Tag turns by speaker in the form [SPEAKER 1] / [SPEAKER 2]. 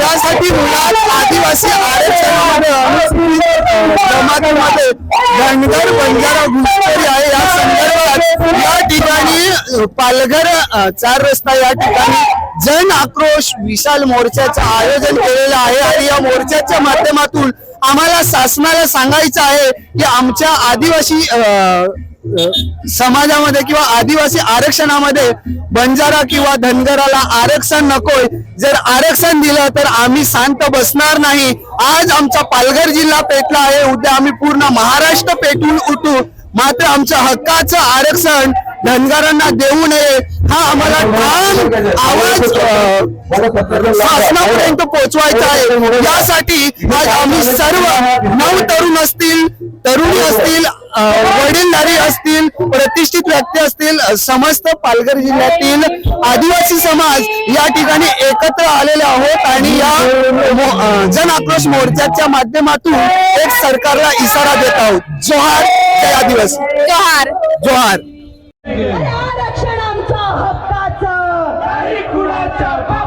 [SPEAKER 1] यासाठी मुळात आदिवासी आरक्षणामध्ये धनगर बंजारा घुसखोरी आहे. या संदर्भात या ठिकाणी पालघर चार रस्ता या ठिकाणी जन आक्रोश विशाल मोर्चाचं आयोजन केलेलं आहे आणि या मोर्चाच्या माध्यमातून आम्हाला शासनाला सांगायचं आहे की आमच्या आदिवासी समाजामध्ये किंवा आदिवासी आरक्षणामध्ये बंजारा किंवा धनगराला आरक्षण नकोय. जर आरक्षण दिलं तर आम्ही शांत बसणार नाही. आज आमचा पालघर जिल्हा पेटला आहे. उद्या आम्ही पूर्ण महाराष्ट्र पेटून उठू. मात्र आमच्या हक्काचं आरक्षण धनगरांना देऊ नये. हा आम्हाला ठाम आवाज शासनापर्यंत पोहोचवायचा आहे. यासाठी आज आम्ही सर्व नऊ तरुण असतील तरुणी असतील वडीलधारी असतील प्रतिष्ठित व्यक्ती असतील समस्त पालघर जिल्ह्यातील आदिवासी समाज या ठिकाणी एकत्र आलेले आहोत आणि या जन आक्रोश मोर्चाच्या माध्यमातून एक सरकारला इशारा देत आहोत. जोहार जय आदिवासी.
[SPEAKER 2] जोहार.
[SPEAKER 1] जोहार.
[SPEAKER 3] आरक्षण